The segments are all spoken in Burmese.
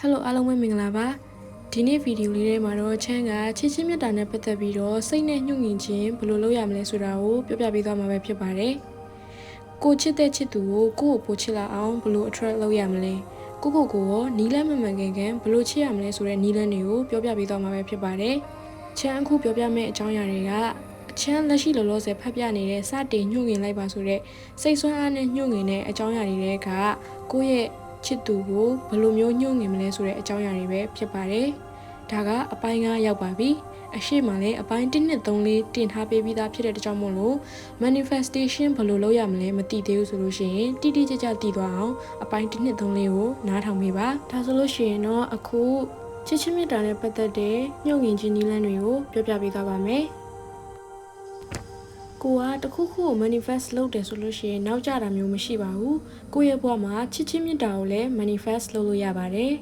ဟယ်လိုအားလုံးပဲမင်္ဂလာပါဒီနေ့ဗီဒီယိုလေးထဲမှာတော့ချမ်းကချစ်ချင်းမြတ်တာနဲ့ပတ်သက်ပြီးတော့စိတ်နဲ့ညှို့ငင်ခြင်းဘယ်လိုလုပ်ရမလဲဆိုတာကိုပြောပြပေးသွားမှာပဲဖြစ်ပါတယ်ကိုချစ်တဲ့ချစ်သူကိုကိုယ့်ကိုပိုချစ်လာအောင်ဘယ်လို attract လုပ်ရမလဲကိုကိုကိုရောနီးလန်းမမှန်ကန်ကန်ဘယ်လိုချစ်ရမလဲဆိုတဲ့နီးလန်းတွေကိုပြောပြပေးသွားမှာပဲဖြစ်ပါတယ်ချမ်းအခုပြောပြမယ့်အကြောင်းအရာတွေကအချမ်းလက်ရှိလောလောဆယ်ဖတ်ပြနေတဲ့စတင်ညှို့ငင်လိုက်ပါဆိုတဲ့စိတ်ဆွမ်းအားနဲ့ညှို့ငင်တဲ့အကြောင်းအရာတွေကကိုယ့်ရဲ့ ချစ်သူကိုဘယ်လိုမျိုးညှို့ငင်မလဲဆိုတဲ့အကြောင်းအရာတွေပဲဖြစ်ပါတယ်။ဒါကအပိုင်း9ရောက်ပါပြီ။အရှိမှလည်းအပိုင်း1နှစ်3လေးတင်ထားပေးပြီးသားဖြစ်တဲ့တကြောင်မို့လို့ manifestation ဘယ်လိုလုပ်ရမလဲမသိသေးဘူးဆိုလို့ရှိရင်တိတိကျကျသိသွားအောင်အပိုင်း1နှစ်3လေးကိုနားထောင်ပေးပါ။ဒါဆိုလို့ရှိရင်တော့အခုချစ်ချင်းမြတ်တာနဲ့ပတ်သက်တဲ့ညှို့ငင်ခြင်းနည်းလမ်းတွေကိုပြောပြပေးသွားပါမယ်။ ကိုကတခုခုကို manifest လုပ်တယ်ဆိုလို့ရှိရင်နောက်ကျတာမျိုးမရှိပါဘူးကိုယ့်ရဲ့ဘဝမှာချစ်ချင်းမြတ်တာကိုလည်း manifest လုပ်လို့ရပါတယ်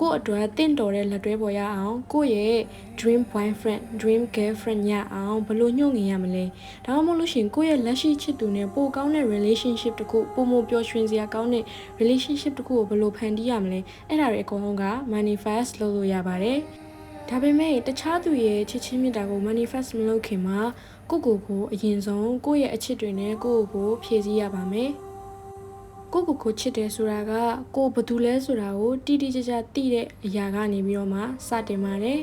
ကိုယ့်အတွက်တင့်တော်တဲ့လက်တွဲပေါ်ရအောင်ကိုယ့်ရဲ့ dream boyfriend dream girlfriend ရအောင်ဘယ်လိုညှို့ငင်ရမလဲဒါမှမဟုတ်လို့ရှိရင်ကိုယ့်ရဲ့လက်ရှိချစ်သူနဲ့ပိုကောင်းတဲ့ relationship တခုပုံမပျော်ရွှင်စရာကောင်းတဲ့ relationship တခုကိုဘယ်လိုဖန်တီးရမလဲအဲ့ဒါတွေအကုန်လုံးက manifest လုပ်လို့ရပါတယ်ဒါပေမဲ့တခြားသူရဲ့ချစ်ချင်းမြတ်တာကို manifest မလုပ်ခင်မှာ ကိုကိုကိုအရင်ဆုံးကိုယ့်ရဲ့အချစ်တွေနဲ့ကိုကိုကိုဖြည့်ဆည်းရပါမယ်။ကိုကိုကိုချစ်တယ်ဆိုတာကကိုဘယ်သူလဲဆိုတာကိုတိတိကျကျသိတဲ့အရာကနေပြီးတော့မှစတင်ပါတယ်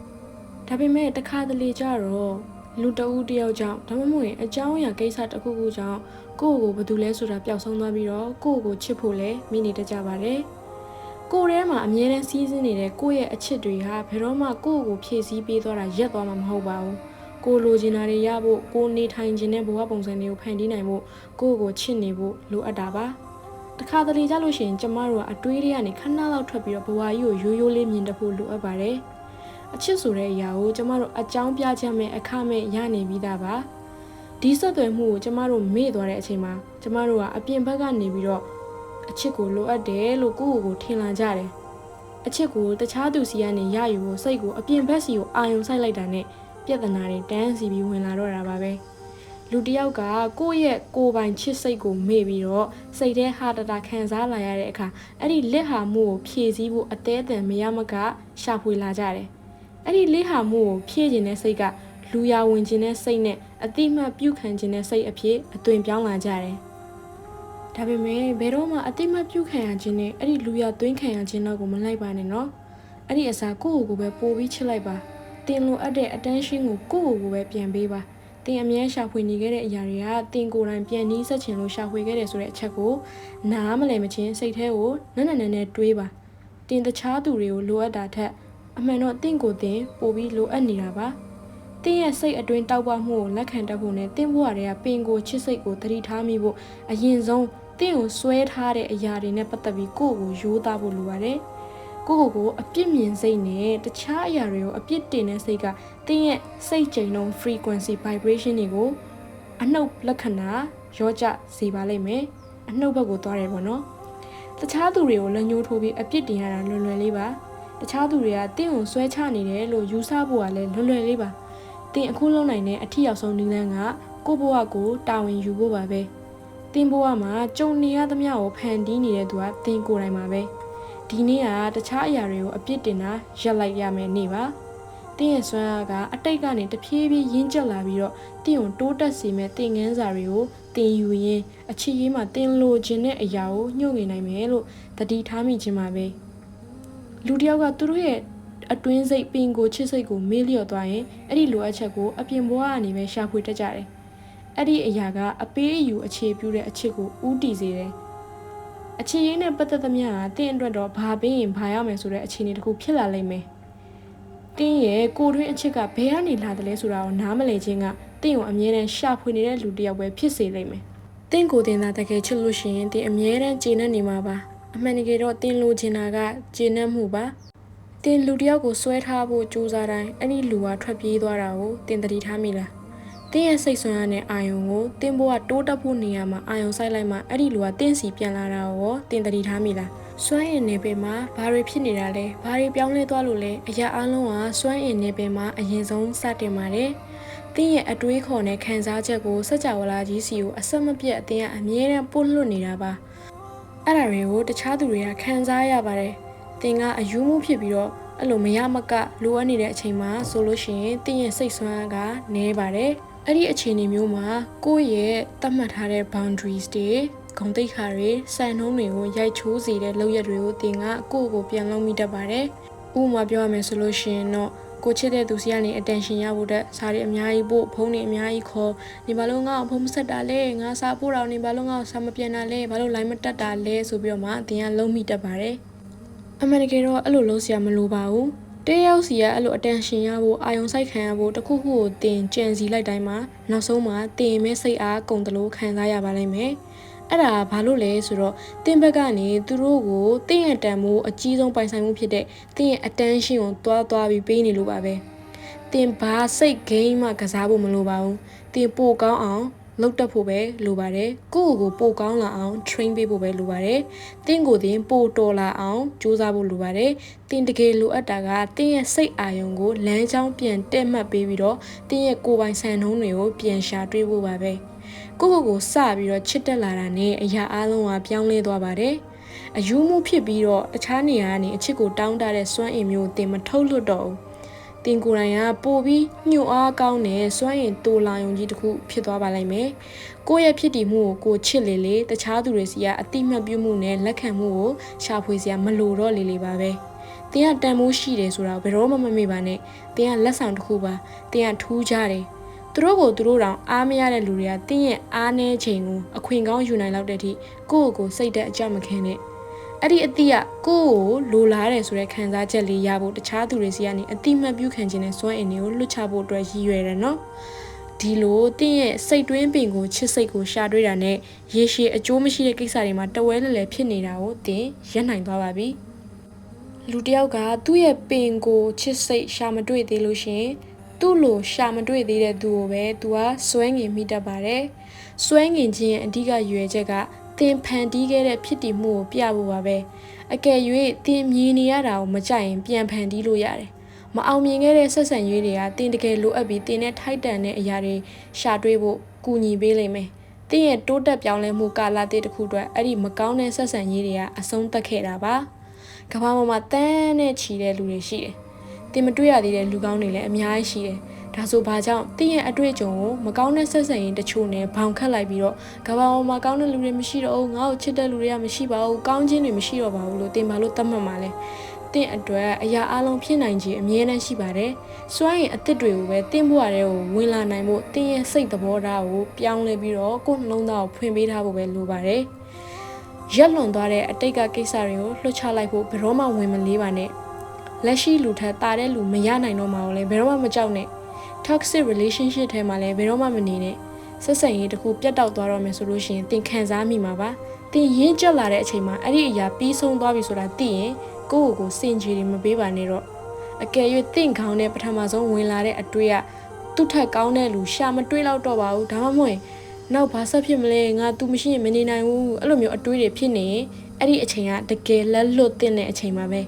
။ဒါပေမဲ့တခါတလေကျတော့လူတဦးတယောက်ကြောင့်ဒါမှမဟုတ်ရင်အကြောင်းအရာကိစ္စတစ်ခုခုကြောင့်ကိုကိုကိုဘယ်သူလဲဆိုတာပျောက်ဆုံးသွားပြီးတော့ကိုကိုချစ်ဖို့လည်းမိနေတတ်ကြပါတယ်။ကိုယ်ထဲမှာအမြဲတမ်းစီးစင်းနေတဲ့ကိုယ့်ရဲ့အချစ်တွေဟာဘယ်တော့မှကိုယ့်ကိုဖြည့်ဆည်းပေးသွားတာရက်သွားမှာမဟုတ်ပါဘူး။ ကိုလိုချင်တာတွေရဖို့ကိုနေထိုင်ခြင်းတဲ့ဘဝပုံစံတွေကိုဖန်တီးနိုင်ဖို့ကိုယ့်ကိုချစ်နေဖို့လိုအပ်တာပါတခါတလေကြလို့ရှိရင်ကျမတို့ကအတွေးတွေကနေခဏလောက်ထွက်ပြီးတော့ဘဝကြီးကိုရိုးရိုးလေးမြင်တဖို့လိုအပ်ပါတယ်အချစ်ဆိုတဲ့အရာကိုကျမတို့အကြောင်းပြချက်မဲ့အခမဲ့ရနေပြီးသားပါဒီဆက်သွယ်မှုကိုကျမတို့မေ့သွားတဲ့အချိန်မှာကျမတို့ကအပြင်ဘက်ကနေပြီးတော့အချစ်ကိုလိုအပ်တယ်လို့ကိုယ့်ကိုယ်ကိုထင်လာကြတယ်အချစ်ကိုတခြားသူစီကနေရယူဖို့စိတ်ကိုအပြင်ဘက်စီကိုအာယုံဆိုင်လိုက်တာနဲ့ ပြဿနာတွေတန်းစီပြီးဝင်လာတော့တာပါပဲလူတယောက်ကကိုယ့်ရဲ့ကိုယ်ပိုင်ချစ်စိတ်ကိုမေ့ပြီးတော့စိတ်ထဲဟာတတာခံစားလာရတဲ့အခါအဲ့ဒီလက်ဟာမှုကိုဖြည့်ဆည်းဖို့အသေးအံမရမကရှာဖွေလာကြတယ်အဲ့ဒီလက်ဟာမှုကိုဖြည့်ခြင်းတဲ့စိတ်ကလူရဝင်ခြင်းတဲ့စိတ်နဲ့အတိမတ်ပြုခံခြင်းတဲ့စိတ်အဖြစ်အသွင်ပြောင်းလာကြတယ်ဒါပေမဲ့ဘယ်တော့မှအတိမတ်ပြုခံရခြင်းနဲ့အဲ့ဒီလူရသွင်းခံရခြင်းတော့ကိုမလိုက်ပါနဲ့နော်အဲ့ဒီအစားကိုယ့်ကိုယ်ကိုပဲပို့ပြီးချစ်လိုက်ပါ တင်လိုအပ်တဲ့ attention ကိုကိုယ့်ကိုယ်ကိုပဲပြန်ပေးပါတင်အမြဲရှာဖွေနေခဲ့တဲ့အရာတွေကတင်ကိုယ်တိုင်ပြန်နှီးဆက်ချင်လို့ရှာဖွေခဲ့တယ်ဆိုတဲ့အချက်ကိုနားမလည်မချင်းစိတ်ထဲကိုနက်နက်နဲနဲတွေးပါတင်တခြားသူတွေကိုလိုအပ်တာထက်အမှန်တော့တင့်ကိုတင်ပို့ပြီးလိုအပ်နေတာပါတင်းရဲ့စိတ်အတွင်းတောက်ပမှုကိုလက်ခံတတ်ဖို့နဲ့တင်းဘဝတွေကပင်ကိုချစ်စိတ်ကိုတတိထားမိဖို့အရင်ဆုံးတင်းကိုဆွဲထားတဲ့အရာတွေနဲ့ပတ်သက်ပြီးကိုယ့်ကိုရိုးသားဖို့လိုပါတယ်။ ကိုကိုကိုအပြစ်မြင်စိတ်နဲ့တခြားအရာတွေကိုအပြစ်တင်တဲ့စိတ်ကတင်းရဲ့စိတ်ကြိမ်လုံး frequency vibration တွေကိုအနှုတ်လက္ခဏာရောကြစေပါလိမ့်မယ်အနှုတ်ဘက်ကိုသွားတယ်ပေါ့နော်တခြားသူတွေကိုလက်ညှိုးထိုးပြီးအပြစ်တင်ရတာလွယ်လွယ်လေးပါတခြားသူတွေကတင့်ကိုဆွဲချနေတယ်လို့ယူဆဖို့ကလည်းလွယ်လွယ်လေးပါတင်အခုလုံးနိုင်တဲ့အထီရောက်ဆုံးနည်းလမ်းကကိုဘဝကိုတာဝန်ယူဖို့ပါပဲတင်ဘဝမှာကြုံနေရသမျှကိုဖန်တီးနေတဲ့သူကတင်ကိုယ်တိုင်ပါပဲ ဒီနေ့ကတခြားအရာတွေကိုအပြစ်တင်တာရပ်လိုက်ရမယ်နေ့ပါတင်းရဲ့စွမ်းအားကအတိတ်ကနေတဖြည်းဖြည်းရင်းကျက်လာပြီးတော့တင်းကိုတိုးတက်စေမဲ့တင်ငန်းစာတွေကိုတင်ယူရင်းအချစ်ရေးမှာတင်လိုခြင်းတဲ့အရာကိုညှို့ငင်နိုင်မယ်လို့တတိထားမိခြင်းပါပဲလူတယောက်ကသူတို့ရဲ့အတွင်းစိတ်ပင်ကိုချစ်စိတ်ကိုမေးလျော့သွားရင်အဲ့ဒီလိုအပ်ချက်ကိုအပြင်ဘဝကနေပဲရှာဖွေတတ်ကြတယ်အဲ့ဒီအရာကအပေးအယူအခြေပြုတဲ့အချစ်ကိုဥတည်စေတယ် အချစ်ရေးနဲ့ပတ်သက်သမျှကတင်းအတွက်တော့ဘာပေးရင်ဘာရမယ်ဆိုတဲ့အခြေအနေတစ်ခုဖြစ်လာလိမ့်မယ်။တင်းရဲ့ကိုတွင်းအချစ်ကဘယ်ကနေလာတယ်လဲဆိုတာကိုနားမလည်ခြင်းကတင်းကိုအမြဲတမ်းရှာဖွေနေတဲ့လူတစ်ယောက်ပဲဖြစ်စေလိမ့်မယ်။တင်းကိုတင်တာတကယ်ချစ်လို့ရှိရင်တင်းအမြဲတမ်းကျေနပ်နေမှာပါ။အမှန်တကယ်တော့တင်းလိုချင်တာကကျေနပ်မှုပါ။တင်းလူတစ်ယောက်ကိုဆွဲထားဖို့ကြိုးစားတိုင်းအဲ့ဒီလူကထွက်ပြေးသွားတာကိုတင်းတတိထားမိလား။ တင်းရဲ့စိတ်ဆွမ်းရတဲ့အာယုံကိုတင်းဘိုးကတိုးတက်ဖို့နေရာမှာအာယုံဆိုင်လိုက်မှအဲ့ဒီလူကတင်းစီပြန်လာတာကိုတင်းတတိထားမိလားစွမ်းအင်နေပင်မှာဘာတွေဖြစ်နေတာလဲဘာတွေပြောင်းလဲသွားလို့လဲအရာအလုံးကစွမ်းအင်နေပင်မှာအရင်ဆုံးစတင်ပါတယ်တင်းရဲ့အတွေးခေါ်နဲ့ခံစားချက်ကိုစัจ java လာကြီးစီကိုအဆက်မပြတ်အတင်းကအမြဲတမ်းပို့လွှတ်နေတာပါအဲ့ဒါတွေကိုတခြားသူတွေကခံစားရပါတယ်တင်ကအယူမှုဖြစ်ပြီးတော့အဲ့လိုမရမကလိုအပ်နေတဲ့အချိန်မှာဆိုလို့ရှိရင်တင်ရဲ့စိတ်ဆွမ်းအားကနည်းပါတယ် အဲ့ဒီအခြေအနေမျိုးမှာကိုယ့်ရဲ့သတ်မှတ်ထားတဲ့ boundaries တွေဂုံတိတ်ခါတွေစံနှုန်းတွေကိုရိုက်ချိုးစေတဲ့လုပ်ရက်တွေကိုတင်ကကိုယ့်ကိုပြန်လုံးမိတတ်ပါတယ်ဥပမာပြောရမယ်ဆိုလို့ရှိရင်တော့ကိုချစ်တဲ့သူစီကနေ attention ရဖို့တဲ့စားတွေအများကြီးပို့ဖုန်းတွေအများကြီးခေါ်နေဘာလို့ငါ့ကိုဖုန်းမဆက်တာလဲငါစားဖို့တော့နေဘာလို့ငါ့ကိုစားမပြန်တာလဲဘာလို့ line မတက်တာလဲဆိုပြီးတော့မှတင်ကလုံးမိတတ်ပါတယ်အမှန်တကယ်တော့အဲ့လိုလုံးစရာမလိုပါဘူး တယောက်စီကအဲ့လို attention ရဖို့အာယုံစိုက်ခံရဖို့တခုခုကိုတင်ကြံစီလိုက်တိုင်းမှာနောက်ဆုံးမှာတင်မဲ့စိတ်အားကုန်တယ်လို့ခံစားရပါလိမ့်မယ်အဲ့ဒါဘာလို့လဲဆိုတော့တင်းဘက်ကနေသူတို့ကိုတင်းရဲ့တန်မိုးအကြီးဆုံးပိုင်ဆိုင်မှုဖြစ်တဲ့တင်းရဲ့ attention ကိုတွားတွားပြီးပေးနေလို့ပါပဲတင်းဘာစိတ်ဂိမ်းမှကစားဖို့မလိုပါဘူးတင်းပိုကောင်းအောင် လောက်တက်ဖို့ပဲလိုပါတယ်ကိုယ့်ကိုယ်ကိုပိုကောင်းလာအောင် train ပေးဖို့ပဲလိုပါတယ်တင်းကိုတင်ပိုတော်လာအောင်ကြိုးစားဖို့လိုပါတယ်တင်းတကယ်လိုအပ်တာကတင်းရဲ့စိတ်အာရုံကိုလမ်းကြောင်းပြန်တက်မှတ်ပေးပြီးတော့တင်းရဲ့ကိုယ်ပိုင်ဆန်နှုံးတွေကိုပြန်ရှာတွေ့ဖို့ပါပဲကိုယ့်ကိုယ်ကိုစပြီးတော့ချစ်တက်လာတာနဲ့အရာအလုံးကပြောင်းလဲသွားပါတယ်အယူမှုဖြစ်ပြီးတော့တခြားနေရာကနေအချစ်ကိုတောင်းတတဲ့စွမ်းအင်မျိုးတင်မထုတ်လွတ်တော့ဘူး တင်ကိုယ်တိုင်ကပို့ပြီးညှို့အားကောင်းတဲ့စွမ်းရင်တိုလာယုံကြီးတစ်ခုဖြစ်သွားပါလိမ့်မယ်။ကိုယ့်ရဲ့ဖြစ်တည်မှုကိုကိုချစ်လေလေတခြားသူတွေစီကအတိမတ်ပြုမှုနဲ့လက်ခံမှုကိုရှာဖွေစရာမလိုတော့လေလေပါပဲ။တင်ကတန်မိုးရှိတယ်ဆိုတာဘယ်တော့မှမမေ့ပါနဲ့။တင်ကလက်ဆောင်တစ်ခုပါ။တင်ကထူးကြတယ်။သူတို့ကိုသူတို့တောင်အားမရတဲ့လူတွေကတင်းရဲ့အားနည်းချိန်ကိုအခွင့်ကောင်းယူနိုင်လောက်တဲ့အထိကိုယ့်ကိုယ်ကိုစိတ်သက်အကြမခံနဲ့ အဲ့ဒီအတိကကိုယ့်ကိုလိုလားတယ်ဆိုတဲ့ခံစားချက်လေးရဖို့တခြားသူတွေစီကနေအတိမတ်ပြုခံခြင်းနဲ့စွမ်းအင်တွေကိုလွတ်ချဖို့အတွက်ရည်ရွယ်တယ်နော်ဒီလိုတင့်ရဲ့စိတ်တွင်းပင်ကိုချစ်စိတ်ကိုရှာတွေ့တာနဲ့ရေရှည်အကျိုးမရှိတဲ့ကိစ္စတွေမှာတဝဲလဲလဲဖြစ်နေတာကိုတင်ရပ်နိုင်သွားပါပြီလူတယောက်ကသူ့ရဲ့ပင်ကိုချစ်စိတ်ရှာမတွေ့သေးလို့ရှင်သူ့လိုရှာမတွေ့သေးတဲ့သူကိုပဲသူကစွဲငင်မိတတ်ပါတယ်စွဲငင်ခြင်းရဲ့အဓိကရွယ်ချက်က တင်ဖန်တီးခဲ့တဲ့ဖြစ်တည်မှုကိုပြဖို့ပါပဲအကယ်၍တင်မြင်နေရတာကိုမကြိုက်ရင်ပြန်ဖန်တီးလို့ရတယ်မအောင်မြင်ခဲ့တဲ့ဆက်ဆံရေးတွေကတင်တကယ်လိုအပ်ပြီးတင်နဲ့ထိုက်တန်တဲ့အရာတွေရှာတွေ့ဖို့ကူညီပေးလိမ့်မယ်တင်ရဲ့တိုးတက်ပြောင်းလဲမှုကာလတည်းတစ်ခုအတွက်အဲ့ဒီမကောင်းတဲ့ဆက်ဆံရေးတွေကအဆုံးသတ်ခဲ့တာပါကမ္ဘာပေါ်မှာတန်းနဲ့ချီတဲ့လူတွေရှိတယ်တင်မတွေ့ရသေးတဲ့လူကောင်းတွေလည်းအများကြီးရှိတယ် ဒါဆိုဘာကြောင့်တင့်ရဲ့အတွေ့အကြုံကိုမကောင်းတဲ့ဆက်ဆံရေးတချို့နဲ့ဘောင်ခတ်လိုက်ပြီးတော့ကဘာပေါ်မှာကောင်းတဲ့လူတွေမရှိတော့ဘူးငါ့ကိုချစ်တဲ့လူတွေကမရှိပါဘူးကောင်းခြင်းတွေမရှိတော့ပါဘူးလို့တင်ပါလို့သတ်မှတ်မှာလဲတင့်အတွက်အရာအလုံးဖြစ်နိုင်ခြင်းအမြဲတမ်းရှိပါတယ်။စွမ်းရင်အစ်စ်တွေကိုပဲတင့်ဘဝတွေကိုဝင်လာနိုင်ဖို့တင့်ရဲ့စိတ်သဘောထားကိုပြောင်းလဲပြီးတော့ကိုယ်နှလုံးသားကိုဖွင့်ပေးထားဖို့ပဲလိုပါတယ်။ရက်လွန်သွားတဲ့အတိတ်ကကိစ္စတွေကိုလွှတ်ချလိုက်ဖို့ဘယ်တော့မှဝင်မလေးပါနဲ့။လက်ရှိလူထက်တာတဲ့လူမရနိုင်တော့မှလည်းဘယ်တော့မှမကြောက်နဲ့။ toxic relationship ထဲမှာလည်းဘယ်တော့မှမနေနဲ့ဆက်ဆံရေးတစ်ခုပြတ်တောက်သွားတော့မယ်ဆိုလို့ရှိရင်သင်ခံစားမိမှာပါသင်ရင်းကျက်လာတဲ့အချိန်မှာအဲ့ဒီအရာပြီးဆုံးသွားပြီဆိုတာသိရင်ကိုယ့်ကိုယ်ကိုစင်ကြေတွေမပေးပါနဲ့တော့အကယ်၍သင်ခေါင်းနဲ့ပထမဆုံးဝင်လာတဲ့အတွေ့အသူ့ထက်ကောင်းတဲ့လူရှာမတွေ့တော့တော့ပါဘူးဒါမှမဟုတ်နောက်ဘာဆက်ဖြစ်မလဲငါ तू မရှိရင်မနေနိုင်ဘူးအဲ့လိုမျိုးအတွေးတွေဖြစ်နေရင်အဲ့ဒီအချိန်ကတကယ်လက်လွတ်တဲ့အချိန်ပါပဲ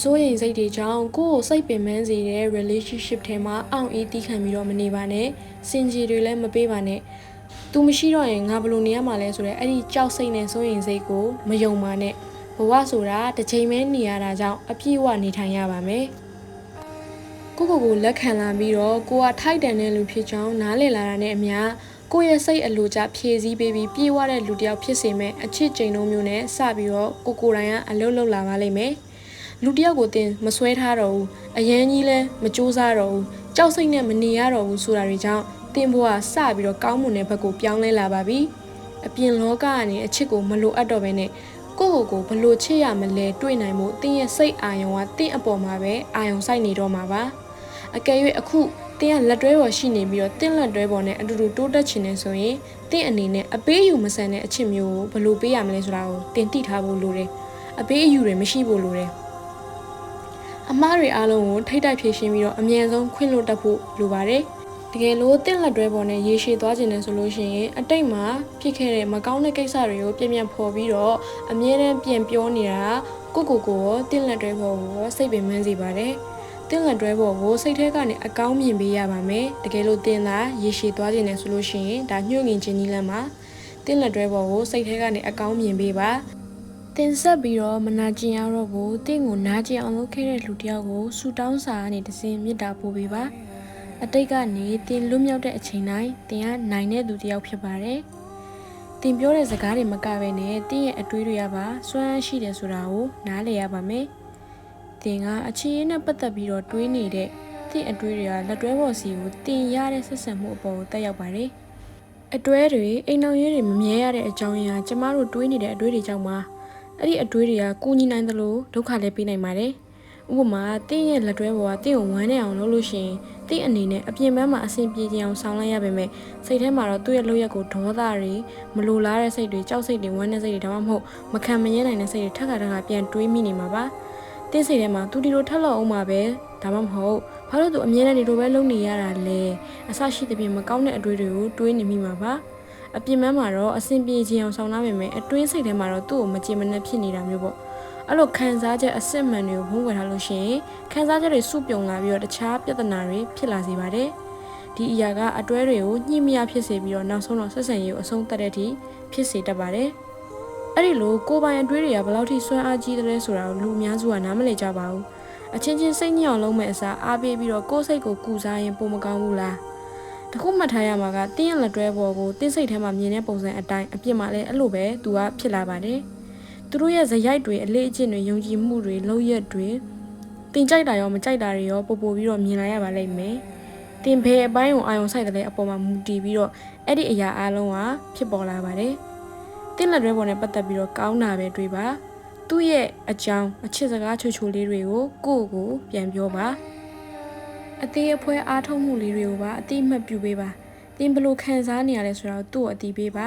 စိုးရိမ်စိတ်တွေကြောင့်ကိုယ့်ကိုစိတ်ပင်ပန်းစေတဲ့ relationship ထဲမှာအောင်အေးတီးခံပြီးတော့မနေပါနဲ့စင်ကြီးတွေလည်းမပေးပါနဲ့သူမရှိတော့ရင်ငါဘယ်လိုနေရမှာလဲဆိုတော့အဲ့ဒီကြောက်စိတ်နဲ့စိုးရိမ်စိတ်ကိုမယုံပါနဲ့ဘဝဆိုတာတစ်ချိန်မဲနေရတာကြောင့်အပြည့်အဝနေထိုင်ရပါမယ်ကိုကိုကိုလက်ခံလာပြီးတော့ကိုကထိုက်တန်တဲ့လူဖြစ်ကြောင်းနားလည်လာတာနဲ့အမျှကိုယ့်ရဲ့စိတ်အလိုကြဖြည့်ဆည်းပေးပြီးပြေးဝတဲ့လူတစ်ယောက်ဖြစ်စေမဲ့အချစ်ချိန်လုံးမျိုးနဲ့စပြီးတော့ကိုကိုတိုင်ကအလုပ်လုပ်လာပါလိမ့်မယ်။ လူတယောက်ကိုတင်မဆွဲထားတော့ဘူးအရန်ကြီးလဲမကြိုးစားတော့ဘူးကြောက်စိတ်နဲ့မနေရတော့ဘူးဆိုတာတွေကြောင့်တင်ဘွားစပြီးတော့ကောင်းမွန်တဲ့ဘက်ကိုပြောင်းလဲလာပါပြီအပြင်လောကကနေအချစ်ကိုမလိုအပ်တော့ဘဲနဲ့ကိုယ့်ကိုယ်ကိုဘလို့ချစ်ရမလဲတွေ့နိုင်မှုတင်းရဲ့စိတ်အာယုံကတင်းအပေါ်မှာပဲအာယုံစိုက်နေတော့မှာပါအကယ်၍အခုတင်းကလက်တွဲပေါ်ရှိနေပြီးတော့တင်းလက်တွဲပေါ်နဲ့အတူတူတိုးတက်ချင်နေဆိုရင်တင်းအနေနဲ့အပေးယူမဆန်တဲ့အချစ်မျိုးကိုဘလို့ပေးရမလဲဆိုတာကိုတင်တိထားဖို့လိုတယ်အပေးအယူတွေမရှိဖို့လိုတယ် အမားတွေအားလုံးကိုထိတ်တိုက်ဖြည့်ရှင်းပြီးတော့အမြန်ဆုံးခွင့်လွှတ်တတ်ဖို့လိုပါတယ်တကယ်လို့တင့်လက်တွဲပေါ်နဲ့ရေရှည်သွားခြင်းနဲ့ဆိုလို့ရှိရင်အတိတ်မှာဖြစ်ခဲ့တဲ့မကောင်းတဲ့ကိစ္စတွေကိုပြင်းပြဖော်ပြီးတော့အမြဲတမ်းပြန်ပြောနေတာကိုကိုကိုရောတင့်လက်တွဲပေါ်ကိုရောစိတ်ပင်ပန်းစေပါတယ်တင့်လက်တွဲပေါ်ကိုစိတ်ထဲကနေအကောင်းမြင်ပေးရပါမယ်တကယ်လို့တင်သာရေရှည်သွားခြင်းနဲ့ဆိုလို့ရှိရင်ဒါညှို့ငင်ခြင်းနည်းလမ်းမှာတင့်လက်တွဲပေါ်ကိုစိတ်ထဲကနေအကောင်းမြင်ပေးပါ တင်ဆက်ပြီးတော့မနာကျင်ရတော့ဘူးတင့်ကိုနာကျင်အောင်လုပ်ခဲ့တဲ့လူတစ်ယောက်ကိုဆူတောင်းစာကနေတစင်မြစ်တာပို့ပေးပါအတိတ်ကနေတင်လွတ်မြောက်တဲ့အချိန်တိုင်းတင်ကနိုင်တဲ့သူတစ်ယောက်ဖြစ်ပါတယ်တင်ပြောတဲ့စကားတွေမကဘဲနဲ့တင်ရဲ့အတွေးတွေကပါစွမ်းအားရှိတယ်ဆိုတာကိုနားလည်ရပါမယ်တင်ကအချီးနဲ့ပတ်သက်ပြီးတော့တွေးနေတဲ့တင်အတွေးတွေကလက်တွဲပေါ်စီကိုတင်ရတဲ့ဆက်ဆံမှုအပေါ်ကိုတက်ရောက်ပါတယ်အတွဲတွေအိမ်အောင်ရေးတွေမမြဲရတဲ့အကြောင်းအရာကျမတို့တွေးနေတဲ့အတွေးတွေကြောင့်ပါ အဲ့ဒီအတွေးတွေကကူညီနိုင်သလိုဒုက္ခလည်းပေးနိုင်ပါတယ်။ဥပမာတင်းရဲ့လက်တွဲပေါ်ကတင်းကိုဝမ်းနေအောင်လုပ်လို့ရှိရင်တင်းအနေနဲ့အပြင်ဘက်မှာအဆင်ပြေကြအောင်ဆောင်းလိုက်ရပါမယ်။စိတ်ထဲမှာတော့သူ့ရဲ့လုပ်ရက်ကိုဒေါသတွေမလိုလားတဲ့စိတ်တွေကြောက်စိတ်တွေဝမ်းနေစိတ်တွေဒါမှမဟုတ်မခံမရဲနိုင်တဲ့စိတ်တွေထက်ခါထက်ခါပြန်တွေးမိနေမှာပါ။တင်းစိတ်ထဲမှာသူဒီလိုထက်လောက်အောင်မှာပဲဒါမှမဟုတ်ဘာလို့သူအမြဲတမ်းဒီလိုပဲလုပ်နေရတာလဲ။အဆရှိတဲ့ပြင်မကောင်းတဲ့အတွေးတွေကိုတွေးနေမိမှာပါ။ အပြင်မမှာတော့အဆင်ပြေခြင်းအောင်ဆောင်လာပေမဲ့အတွင်းစိတ်ထဲမှာတော့သူ့ကိုမကြင်မနှက်ဖြစ်နေတာမျိုးပေါ့အဲ့လိုခံစားချက်အစစ်မှန်တွေကိုဘုံဝင်ထားလို့ရှိရင်ခံစားချက်တွေစုပြုံလာပြီးတော့တခြားပြဿနာတွေဖြစ်လာစေပါတယ်ဒီအရာကအတွဲတွေကိုညှိမရဖြစ်စေပြီးတော့နောက်ဆုံးတော့ဆက်ဆံရေးကိုအဆုံးသတ်တဲ့အထိဖြစ်စေတတ်ပါတယ်အဲ့ဒီလိုကိုယ်ပိုင်အတွဲတွေကဘယ်လောက်ထိဆွမ်းအားကြီးတယ်ဆိုတာကိုလူအများစုကနားမလည်ကြပါဘူးအချင်းချင်းစိတ်ညစ်အောင်လုပ်မဲ့အစားအားပေးပြီးတော့ကိုယ်စိတ်ကိုကူစားရင်ပုံမကောင်းဘူးလား တခုမှတ်ထားရမှာကတင်းရလက်တွဲပေါ်ကိုတင်းစိတ်ထဲမှာမြင်တဲ့ပုံစံအတိုင်းအပြစ်မှလည်းအဲ့လိုပဲသူကဖြစ်လာပါတယ်။သူတို့ရဲ့ဇယိုက်တွေအလေးအကျင့်တွေယုံကြည်မှုတွေလုံရက်တွေတင်ကြိုက်တာရောမကြိုက်တာတွေရောပို့ပို့ပြီးတော့မြင်လာရပါလိမ့်မယ်။တင်ဖယ်အပိုင်းကိုအာရုံစိုက်တဲ့အပေါ်မှာမူတည်ပြီးတော့အဲ့ဒီအရာအလုံးကဖြစ်ပေါ်လာပါတယ်။တင်းလက်တွဲပေါ်နဲ့ပတ်သက်ပြီးတော့ကောင်းတာပဲတွေးပါ။သူ့ရဲ့အကြောင်းအချစ်စကားချိုချိုလေးတွေကိုကိုယ့်ကိုပြန်ပြောပါ။ အသေးအဖွဲအားထုတ်မှုလေးတွေကိုပါအတိအမှတ်ပြုပေးပါ။သင်ဘယ်လိုခံစားနေရလဲဆိုတာကိုသူ့ကိုအတိပေးပါ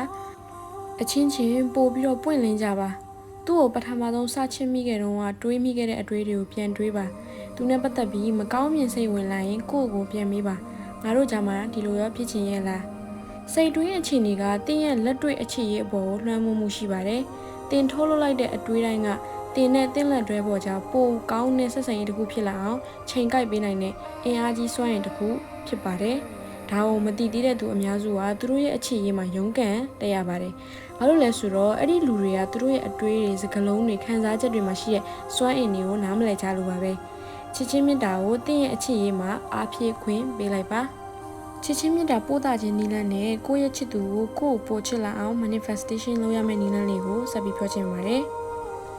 ။အချင်းချင်းပို့ပြီးတော့ပွင့်လင်းကြပါ။သူ့ကိုပထမဆုံးစချစ်မိခဲ့တော့ကတွေးမိခဲ့တဲ့အတွေးတွေကိုပြန်တွေးပါ။သူနဲ့ပတ်သက်ပြီးမကောင်းမြင်စိတ်ဝင်လာရင်ကိုယ့်ကိုယ်ပြန်မေးပါ။ငါတို့ကြမှာဒီလိုရောဖြစ်ချင်ရဲ့လား။စိတ်တွင်းအခြေအနေကတင်းရဲ့လက်တွေ့အခြေရေးအပေါ်ကိုလွှမ်းမိုးမှုရှိပါတယ်။တင်ထိုးလို့လိုက်တဲ့အတွေးတိုင်းက တင်နဲ့တင်းလက်တွဲပေါ်ကြပိုကောင်းတဲ့ဆက်ဆံရေးတစ်ခုဖြစ်လာအောင်ချိန်ကိုက်ပေးနိုင်တဲ့အင်အားကြီးစွမ်းရည်တစ်ခုဖြစ်ပါတယ်။ဒါကိုမတိသေးတဲ့သူအများစုကသူတို့ရဲ့အခြေရေးမှာရုန်းကန်တက်ရပါတယ်။ဘာလို့လဲဆိုတော့အဲ့ဒီလူတွေကသူတို့ရဲ့အတွေးတွေစကလုံးတွေခံစားချက်တွေမှာရှိတဲ့စွမ်းအင်တွေကိုနားမလည်ကြလို့ပါပဲ။ချစ်ချင်းမြတ်တာကိုတင်းရဲ့အခြေရေးမှာအားဖြည့်ခွင့်ပေးလိုက်ပါ။ချစ်ချင်းမြတ်တာပို့တာခြင်းနီလန်းနဲ့ကိုယ့်ရဲ့ချစ်သူကိုကိုယ့်ကိုပို့ချစ်လာအောင် manifestation လုပ်ရမယ့်နီလန်းလေးကိုဆက်ပြီးပြောချင်ပါတယ်။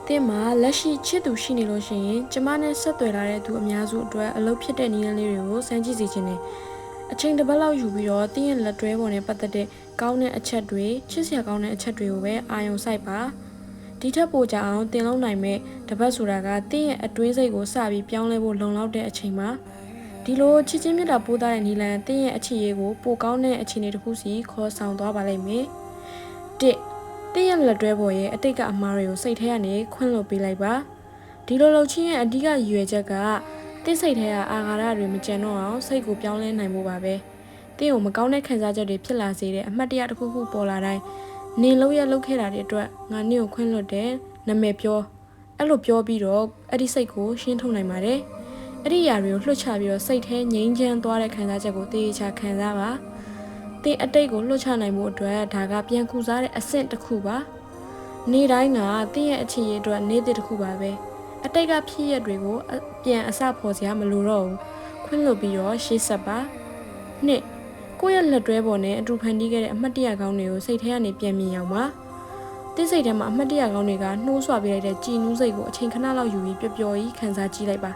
တင်မှာလက်ရှိချစ်သူရှိနေလို့ရှိရင်ကျမနဲ့ဆက်သွယ်လာတဲ့သူအများစုအတွက်အလုပ်ဖြစ်တဲ့နည်းလမ်းလေးတွေကိုစမ်းကြည့်စီခြင်းနဲ့အချိန်တစ်ပတ်လောက်ယူပြီးတော့တင်းရဲ့လက်တွဲပေါ်နဲ့ပတ်သက်တဲ့ကောင်းတဲ့အချက်တွေချစ်စရာကောင်းတဲ့အချက်တွေကိုပဲအာရုံစိုက်ပါဒီထက်ပိုကြအောင်တင်လုံးနိုင်မဲ့တပတ်ဆိုတာကတင်းရဲ့အတွင်းစိတ်ကိုစပြီးပြောင်းလဲဖို့လုံလောက်တဲ့အချိန်မှာဒီလိုချစ်ချင်းမြတ်တာပိုးသားတဲ့နီလန်တင်းရဲ့အခြေရေးကိုပိုကောင်းတဲ့အခြေအနေတစ်ခုစီခေါ်ဆောင်သွားပါလိမ့်မယ်တစ် တင်းရဲ့လက်တွဲပေါ်ရဲ့အတိတ်ကအမှားတွေကိုစိတ်ထဲကနေခွင့်လွှတ်ပေးလိုက်ပါဒီလိုလုပ်ချင်းရဲ့အဓိကရည်ရွယ်ချက်ကတင်းစိတ်ထဲကအာဃာတတွေမကျန်တော့အောင်စိတ်ကိုပြောင်းလဲနိုင်ဖို့ပါပဲတင်းကိုမကောင်းတဲ့ခံစားချက်တွေဖြစ်လာစေတဲ့အမှတ်တရတစ်ခုခုပေါ်လာတိုင်းနေလို့ရလုပ်ခဲ့တာတွေအတွက်ငါနင့်ကိုခွင့်လွှတ်တယ်နာမည်ပြောအဲ့လိုပြောပြီးတော့အဲ့ဒီစိတ်ကိုရှင်းထုတ်နိုင်ပါတယ်အဲ့ဒီຢာတွေကိုလွှတ်ချပြီးတော့စိတ်ထဲငြိမ်းချမ်းသွားတဲ့ခံစားချက်ကိုတေးချခံစားပါ တင်းအတိတ်ကိုလွှတ်ချနိုင်မှုအတွက်ဒါကပြန်ကူစားတဲ့အဆင့်တစ်ခုပါနေတိုင်းကတင်းရဲ့အခြေအအတွက်နေတဲ့တစ်ခုပါပဲအတိတ်ကဖြစ်ရက်တွေကိုအပြန်အစဖော်စရာမလိုတော့ဘူးခွင့်လွှတ်ပြီးတော့ရှေ့ဆက်ပါနှစ်ကိုယ့်ရဲ့လက်တွဲပေါ်နဲ့အတူဖန်တီးခဲ့တဲ့အမှတ်တရကောင်းတွေကိုစိတ်ထဲကနေပြန်မြင်အောင်ပါတင်းစိတ်ထဲမှာအမှတ်တရကောင်းတွေကနှိုးဆွပေးလိုက်တဲ့ကြည်နူးစိတ်ကိုအချိန်ခဏလောက်ယူပြီးပျော်ပျော်ကြီးခံစားကြည့်လိုက်ပါ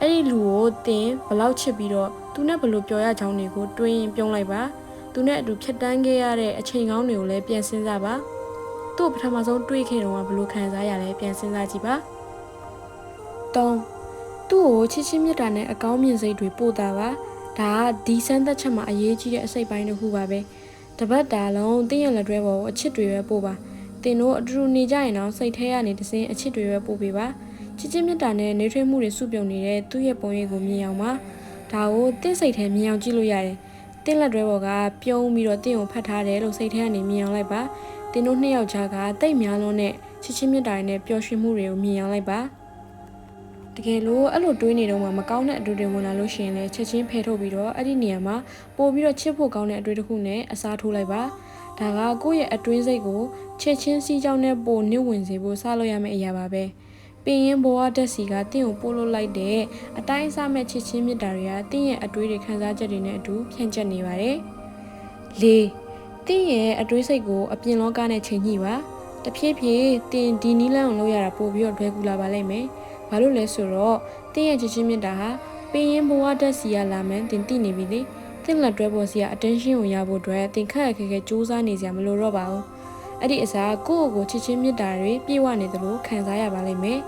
အဲ့ဒီလူကိုတင်ဘလောက်ချစ်ပြီးတော့သူနဲ့ဘလို့ပျော်ရကြောင်းတွေကိုတွေးရင်ပြုံးလိုက်ပါ သူနဲ့အတူဖြတ်တန်းခဲ့ရတဲ့အချိန်ကောင်းတွေကိုလည်းပြန်စဉ်းစားပါသူ့ပထမဆုံးတွေးခဲ့တော့ဘလို့ခံစားရလဲပြန်စဉ်းစားကြည့်ပါ၃သူ့ကိုချစ်ချင်းမြတ်တာနဲ့အကောင်းမြင်စိတ်တွေပို့တာပါဒါကဒီစမ်းသက်ချက်မှာအရေးကြီးတဲ့အစိတ်ပိုင်းတစ်ခုပါပဲတပတ်တာလုံးတင်းရလက်တွဲပေါ်ကိုအချစ်တွေပဲပို့ပါတင်တို့အတူတူနေကြရင်တော့စိတ်ထဲကနေတစင်းအချစ်တွေပဲပို့ပေးပါချစ်ချင်းမြတ်တာနဲ့နေထွေးမှုတွေစုပြုံနေတဲ့သူ့ရဲ့ပုံရိပ်ကိုမြင်အောင်ပါဒါကိုတင့်စိတ်ထဲမြင်အောင်ကြည့်လို့ရတယ် တင့်လက်တွဲပေါ်ကပြုံးပြီးတော့တင့်ကိုဖတ်ထားတယ်လို့စိတ်ထဲကနေမြင်အောင်လိုက်ပါတင်တို့နှစ်ယောက်ကြားကတိတ်များလုံးနဲ့ချစ်ချင်းမြတ်တာနဲ့ပျော်ရွှင်မှုတွေကိုမြင်အောင်လိုက်ပါတကယ်လို့အဲ့လိုတွေးနေတော့မှမကောင်းတဲ့အတွေ့အကြုံဝင်လာလို့ရှိရင်လည်းချက်ချင်းဖယ်ထုတ်ပြီးတော့အဲ့ဒီနေရာမှာပို့ပြီးတော့ချစ်ဖို့ကောင်းတဲ့အတွေ့အကြုံတစ်ခုနဲ့အစားထိုးလိုက်ပါဒါကကိုယ့်ရဲ့အတွင်းစိတ်ကိုချက်ချင်းစီးကြောင်းနဲ့ပိုနစ်ဝင်စေဖို့စလို့ရမယ့်အရာပါပဲ ပင်ရင်ဘဝတက်စီကတင့်ကိုပို့လို့လိုက်တဲ့အတိုင်းအဆမဲ့ချစ်ချင်းမြတ်တာတွေကတင့်ရဲ့အတွေးတွေခံစားချက်တွေနဲ့အတူဖြန့်ကျက်နေပါတယ်လေးတင့်ရဲ့အတွေးစိတ်ကိုအပြင်လောကနဲ့ချိန်ညှိပါတဖြည်းဖြည်းတင်ဒီနီးလန်းအောင်လုပ်ရတာပို့ပြီးတော့လွယ်ကူလာပါလိမ့်မယ်ဘာလို့လဲဆိုတော့တင့်ရဲ့ချစ်ချင်းမြတ်တာဟာပင်ရင်ဘဝတက်စီကလာမှန်းတင်သိနေပြီလေတင့်လက်တွဲပေါ်စီက attention ကိုရဖို့အတွက်တင်ခက်ခက်ခဲခဲစူးစမ်းနေစရာမလိုတော့ပါဘူးအဲ့ဒီအစားကိုယ့်ကိုယ်ချစ်ချင်းမြတ်တာတွေပြည့်ဝနေသလိုခံစားရပါလိမ့်မယ်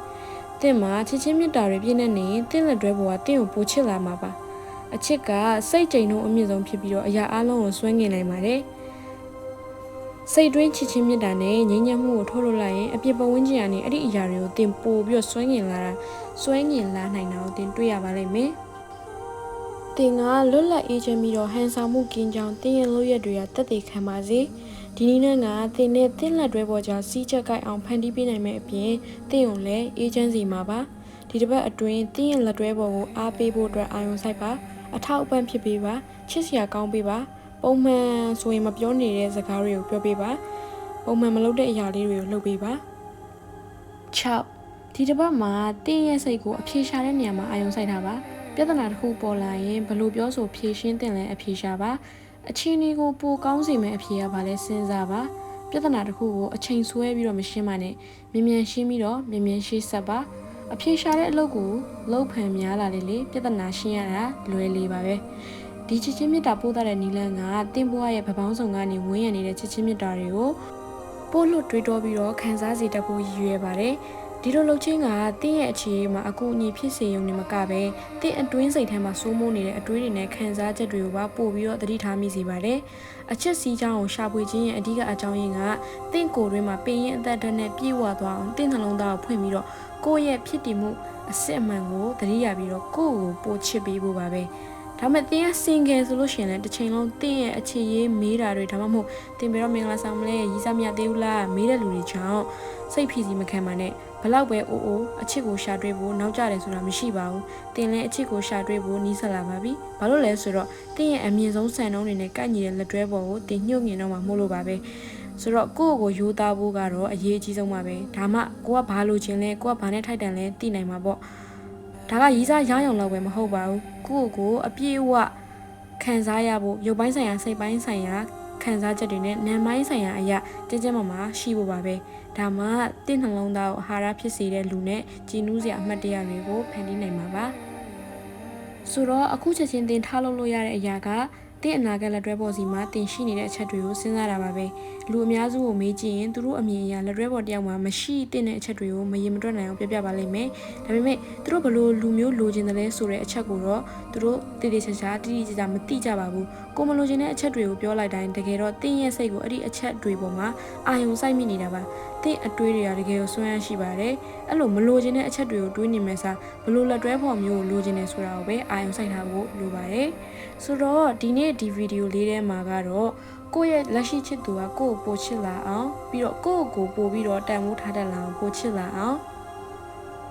တင့်မှာချစ်ချင်းမြတ်တာတွေပြည့်နေနေရင်တင့်လက်တွဲပေါ်ကတင့်ကိုပိုချစ်လာမှာပါအချစ်ကစိတ်ကြိမ်လုံးအမြင့်ဆုံးဖြစ်ပြီးတော့အရာအလုံးကိုစွဲငင်နိုင်ပါတယ်စိတ်တွင်းချစ်ချင်းမြတ်တာနဲ့ငြိမ်းချမ်းမှုကိုထုတ်လို့လိုက်ရင်အပြစ်ပဝန်းကျင်ကနေအဲ့ဒီအရာတွေကိုတင်ပို့ပြီးတော့စွဲငင်လာတာစွဲငင်လာနိုင်တာကိုတင်တွေ့ရပါလိမ့်မယ်တင်ကလွတ်လပ်အေးချမ်းပြီးတော့ဟန်ဆောင်မှုကင်းကြောင်းတင်းရဲ့လို့ရက်တွေကတက်တည်ခံပါစေ ဒီနည်းနဲ့ကတင်နဲ့တင်းလက်တွဲပေါ်ကြစီးချက်ကိုက်အောင်ဖန်တီးပေးနိုင်မယ့်အပြင်တင်းုံလည်းအေးချမ်းစီမှာပါဒီတစ်ပတ်အတွင်းတင်းရဲ့လက်တွဲပေါ်ကိုအားပေးဖို့အတွက်အာရုံစိုက်ပါအထောက်အပံ့ဖြစ်ပေးပါချစ်စရာကောင်းပေးပါပုံမှန်ဆိုရင်မပြောနေတဲ့စကားတွေကိုပြောပေးပါပုံမှန်မလုပ်တဲ့အရာလေးတွေကိုလုပ်ပေးပါ6ဒီတစ်ပတ်မှာတင်းရဲ့စိတ်ကိုအဖြေရှာတဲ့နေရာမှာအာရုံစိုက်တာပါပြဿနာတစ်ခုပေါ်လာရင်ဘလို့ပြောဆိုဖြေရှင်းတင်လဲအဖြေရှာပါ အချင်းလေးကိုပိုကောင်းစေမယ့်အဖြေကဘာလဲစဉ်းစားပါပြဿနာတစ်ခုကိုအချိန်ဆွဲပြီးတော့မရှင်းပါနဲ့မြင်မြန်ရှင်းပြီးတော့မြင်မြန်ရှင်းဆက်ပါအဖြေရှာတဲ့အလုပ်ကိုလောက်ဖန်များလာလေလေပြဿနာရှင်းရတာလွယ်လေပါပဲဒီချစ်ချင်းမြတ်တာပို့တဲ့နီလန်းကတင်းပွားရဲ့ဗပောင်းဆောင်ကနေဝင်းရနေတဲ့ချစ်ချင်းမြတ်တာတွေကိုပို့လွတ်တွေးတောပြီးတော့ခံစားစေတတ်ဖို့ရည်ရွယ်ပါတယ် ဒီလိုလှုပ်ချင်းကတင်းရဲ့အခြေအနေမှာအကူအညီဖြစ်စေရုံနဲ့မကပဲတင်းအတွင်းစိတ်ထဲမှာစိုးမိုးနေတဲ့အတွေးတွေနဲ့ခံစားချက်တွေကိုပါပို့ပြီးတော့သတိထားမိစေပါတယ်။အချက်စီးချောင်းကိုရှာဖွေခြင်းရဲ့အဓိကအကြောင်းရင်းကတင်းကိုယ်တွင်းမှာပင်ရင်အသက်ဓာတ်နဲ့ပြည့်ဝသွားအောင်တင်းနှလုံးသားကိုဖွင့်ပြီးတော့ကိုယ့်ရဲ့ဖြစ်တည်မှုအစစ်အမှန်ကိုသတိရပြီးတော့ကိုယ့်ကိုပို့ချစ်ပေးဖို့ပါပဲ။ဒါမဲ့တင်းကစင်ကယ်ဆိုလို့ရှိရင်လည်းတစ်ချိန်လုံးတင်းရဲ့အခြေရေးမေးတာတွေဒါမှမဟုတ်တင်းပြီးတော့မင်္ဂလာဆောင်မလဲရီးစားမြသေးဘူးလားမေးတဲ့လူတွေကြောင့်စိတ်ဖြီစီမခံပါနဲ့ ဘလောက်ပဲအိုးအိုးအချစ်ကိုရှာတွေ့ဖို့နောက်ကျတယ်ဆိုတာမရှိပါဘူးတင်လဲအချစ်ကိုရှာတွေ့ဖို့နီးစပ်လာပါပြီဘာလို့လဲဆိုတော့တင်ရဲ့အမြင့်ဆုံးစံနှုန်းတွေနဲ့ကိုက်ညီတဲ့လက်တွဲပေါ်ကိုတင်ညှို့ငင်တော့မှမို့လို့ပါပဲဆိုတော့ကိုယ့်ကိုယူသားဖို့ကတော့အရေးအကြီးဆုံးပါပဲဒါမှကိုကဘာလို့ခြင်းလဲကိုကဘာနဲ့ထိုက်တန်လဲသိနိုင်မှာပေါ့ဒါကရီးစားရောင်းရောင်လောက်ပဲမဟုတ်ပါဘူးကိုယ့်ကိုအပြည့်အဝခံစားရဖို့ရုပ်ပိုင်းဆိုင်ရာစိတ်ပိုင်းဆိုင်ရာ ခံစားချက်တွေနဲ့နာမ်ပိုင်းဆိုင်ရာအရာကြင်ကြင်မမှာရှိဖို့ပါပဲဒါမှတင့်နှလုံးသားကိုအာဟာရဖြစ်စေတဲ့လူနဲ့ကြည်နူးစရာအမှတ်တရတွေကိုဖန်တီးနိုင်မှာပါဆိုတော့အခုချက်ချင်းတင်ထားလို့လို့ရတဲ့အရာကတင့်အနာဂတ်လက်တွဲပေါ်စီမှာတင်ရှိနေတဲ့အချက်တွေကိုစဉ်းစားတာပါပဲ လူအများစုကိုမေးကြည့်ရင်သူတို့အမြင်အရလက်တွဲပေါ်တယောက်မှာမရှိတဲ့အချက်တွေကိုမရေမတွက်နိုင်အောင်ပြပြပါလိမ့်မယ်ဒါပေမဲ့သူတို့ဘလို့လူမျိုးလိုချင်တယ်လဲဆိုတဲ့အချက်ကိုတော့သူတို့တည်တည်ချာချာတိတိကျကျမသိကြပါဘူးကိုမလိုချင်တဲ့အချက်တွေကိုပြောလိုက်တိုင်းတကယ်တော့တင်းရဲ့စိတ်ကိုအဲ့ဒီအချက်တွေပေါ်မှာအာယုံစိုက်မိနေတာပါတင်းအတွေးတွေကတကယ်ကိုစွမ်းရရှိပါတယ်အဲ့လိုမလိုချင်တဲ့အချက်တွေကိုတွေးနေမယ်စားဘလို့လက်တွဲဖော်မျိုးကိုလိုချင်တယ်ဆိုတာကိုပဲအာယုံစိုက်ထားဖို့လိုပါတယ်ဆိုတော့ဒီနေ့ဒီဗီဒီယိုလေးထဲမှာကတော့ ကိုယ့်ရဲ့လက်ရှိချစ်သူကကိုယ့်ကိုပိုချစ်လာအောင်ပြီးတော့ကိုယ့်ကိုပိုပြီးတော့တန်ဖိုးထားတတ်လာအောင်ပိုချစ်လာအောင်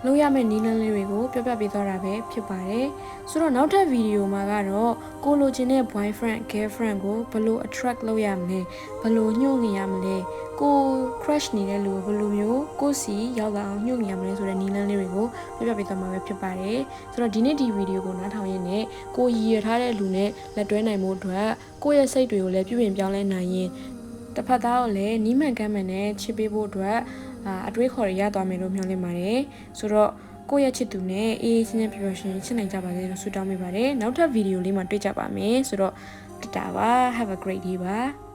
လုပ်ရမယ့်နည်းလမ်းလေးတွေကိုပြပြပေးသွားတာပဲဖြစ်ပါတယ်ဆိုတော့နောက်ထပ်ဗီဒီယိုမှာကတော့ကိုလိုချင်တဲ့ boyfriend girlfriend ကိုဘယ်လို attract လုပ်ရမလဲဘယ်လိုညှို့ငင်ရမလဲကို crush နေတဲ့လူကိုဘယ်လိုမျိုးကိုစီရောက်လာအောင်ညှို့ငင်ရမလဲဆိုတဲ့နည်းလမ်းလေးတွေကိုပြပြပေးသွားမှာပဲဖြစ်ပါတယ်ဆိုတော့ဒီနေ့ဒီဗီဒီယိုကိုနားထောင်ရင်းနဲ့ကိုရည်ရထားတဲ့လူနဲ့လက်တွဲနိုင်မှုအတွက်ကိုယ့်ရဲ့စိတ်တွေကိုလည်းပြုပြင်ပြောင်းလဲနိုင်ရင်တစ်ဖက်သားကိုလည်းနီးမှန်ကမ်းမှန်နဲ့ချစ်ပေးဖို့အတွက် အတွေးခေါ်ရရသွားမယ်လို့မျှော်လင့်ပါတယ်ဆိုတော့ကိုယ့်ရဲ့ချစ်သူနဲ့အေးအေးချင်းချင်းပျော်ပျော်ရွှင်ရွှင်ချစ်နိုင်ကြပါစေလို့ဆုတောင်းမိပါတယ်နောက်ထပ်ဗီဒီယိုလေးမှာတွေ့ကြပါမယ်ဆိုတော့တတာပါ have a great day ပါ